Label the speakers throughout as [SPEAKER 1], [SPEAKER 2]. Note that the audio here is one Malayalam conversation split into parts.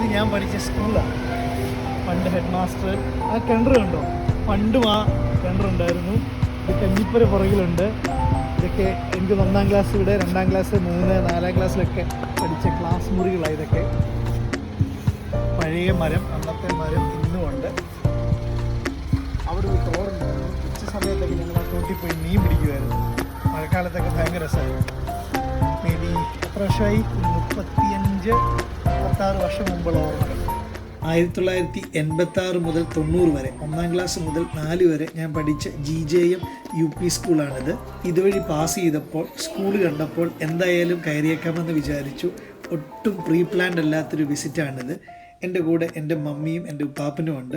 [SPEAKER 1] ഇത് ഞാൻ പഠിച്ച സ്കൂളാണ് പണ്ട് ഹെഡ് മാസ്റ്റർ ആ കിണർ കണ്ടോ? പണ്ടും ആ കിണറുണ്ടായിരുന്നു. ഇത് കഞ്ഞിപ്പര പുറകിലുണ്ട്. ഇതൊക്കെ എനിക്ക് ഒന്നാം ക്ലാസ് ഇവിടെ രണ്ടാം ക്ലാസ് മൂന്ന് നാലാം ക്ലാസ്സിലൊക്കെ പഠിച്ച ക്ലാസ് മുറികളാണ് ഇതൊക്കെ. പഴയ മരം അന്നത്തെ മരം ഇന്നും ഉണ്ട്. അവിടെ ഒരു തോറുണ്ടായിരുന്നു ഉച്ച സമയത്തൊക്കെ ഞങ്ങൾ ആ തോട്ടിൽ പോയി മീൻ പിടിക്കുമായിരുന്നു മഴക്കാലത്തൊക്കെ ഭയങ്കര രസമായിരുന്നു. മേ ബി എത്ര വർഷമായി? മുപ്പത്തിയഞ്ച് മുപ്പത്താറ് വർഷം മുമ്പുള്ള ഓർമ്മകൾ ആയിരത്തി തൊള്ളായിരത്തി എൺപത്തി ആറ് മുതൽ തൊണ്ണൂറ് വരെ ഒന്നാം ക്ലാസ് മുതൽ നാല് വരെ ഞാൻ പഠിച്ച G J M U P സ്കൂളാണിത്. ഇതുവഴി പാസ് ചെയ്തപ്പോൾ സ്കൂൾ കണ്ടപ്പോൾ എന്തായാലും കയറിയേക്കാമെന്ന് വിചാരിച്ചു. ഒട്ടും പ്രീ പ്ലാൻഡ് അല്ലാത്തൊരു വിസിറ്റാണിത് എന്റെ കൂടെ എന്റെ മമ്മിയും എന്റെ ഉപ്പാപ്പനും ഉണ്ട്.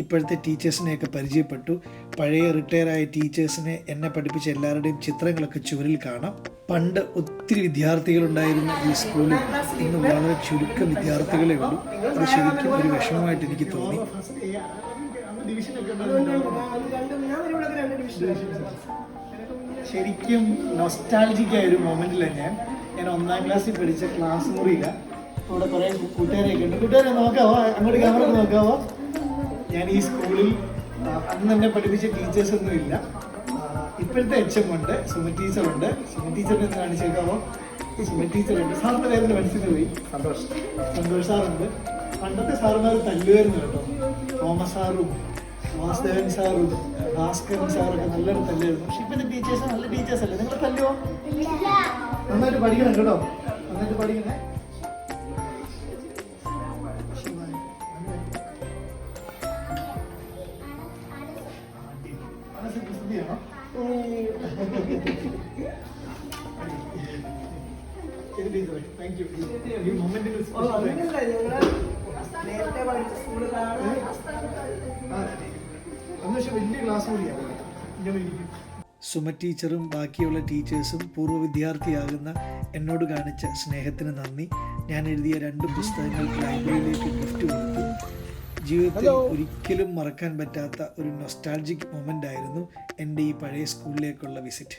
[SPEAKER 1] ഇപ്പോഴത്തെ ടീച്ചേഴ്സിനെയൊക്കെ പരിചയപ്പെട്ടു. പഴയ റിട്ടയറായ ടീച്ചേഴ്സിനെ എന്നെ പഠിപ്പിച്ച എല്ലാവരുടെയും ചിത്രങ്ങളൊക്കെ ചുവരിൽ കാണാം. പണ്ട് ഒത്തിരി വിദ്യാർത്ഥികളുണ്ടായിരുന്ന ഈ സ്കൂളിൽ. ഇന്ന് വളരെ ചുരുക്കം വിദ്യാർത്ഥികളെ ഉള്ളൂ. അത് ശരിക്കും ഒരു വിഷമമായിട്ട് എനിക്ക് തോന്നി. ശരിക്കും നൊസ്റ്റാൾജിക് ആയ ഒരു മൊമെന്റിലാണ് ഞാൻ. ഞാൻ ഒന്നാം ക്ലാസ്സിൽ പഠിച്ച ക്ലാസ് മുറിയില്ല ഇവിടെ കുറെ കൂട്ടുകാരെയൊക്കെ ഉണ്ട്. കൂട്ടുകാരെ നോക്കാവോ? അങ്ങോട്ട് ക്യാമറ നോക്കാവോ? ഞാൻ ഈ സ്കൂളിൽ അന്ന് എന്നെ പഠിപ്പിച്ച ടീച്ചേഴ്സ് ഒന്നും ഇല്ല ആ, ഇപ്പോഴത്തെ എച്ച് എം ഉണ്ട്. സുമ ടീച്ചറുണ്ട് സുമ ടീച്ചറിനെ ഒന്ന് കാണിച്ചേക്കാവോ സുമ ടീച്ചറുണ്ട് സാറിന്റെ പേരിന്റെ മനസ്സിൽ പോയി. സന്തോഷ്. സന്തോഷ് സാറുണ്ട് പണ്ടത്തെ സാറുമാർ തല്ലുമായിരുന്നു കേട്ടോ. തോമസ് സാറും വാസുദേവൻ സാറും ഭാസ്കരൻ സാറൊക്കെ നല്ലൊരു തല്ലായിരുന്നു പക്ഷെ ഇപ്പോഴത്തെ ടീച്ചേഴ്സ് നല്ല ടീച്ചേഴ്സ് അല്ലേ? നിങ്ങൾ തല്ലുവോ? നന്നായിട്ട് പഠിക്കണം കേട്ടോ. നന്നായിട്ട് പഠിക്കണേ. മനസ്സിൽ പ്രസിദ്ധിയാണോ സുമ ടീച്ചറും ബാക്കിയുള്ള ടീച്ചേഴ്സും പൂർവ വിദ്യാർത്ഥിയാകുന്ന എന്നോട് കാണിച്ച സ്നേഹത്തിന് നന്ദി. ഞാൻ എഴുതിയ രണ്ട് പുസ്തകങ്ങൾ ലൈബ്രറിയിലേക്ക് ഗിഫ്റ്റ് കൊടുത്തു. ജീവിതത്തിൽ ഒരിക്കലും മറക്കാൻ പറ്റാത്ത ഒരു നൊസ്റ്റാൾജിക് മൊമെന്റ് ആയിരുന്നു എന്റെ ഈ പഴയ സ്കൂളിലേക്കുള്ള വിസിറ്റ്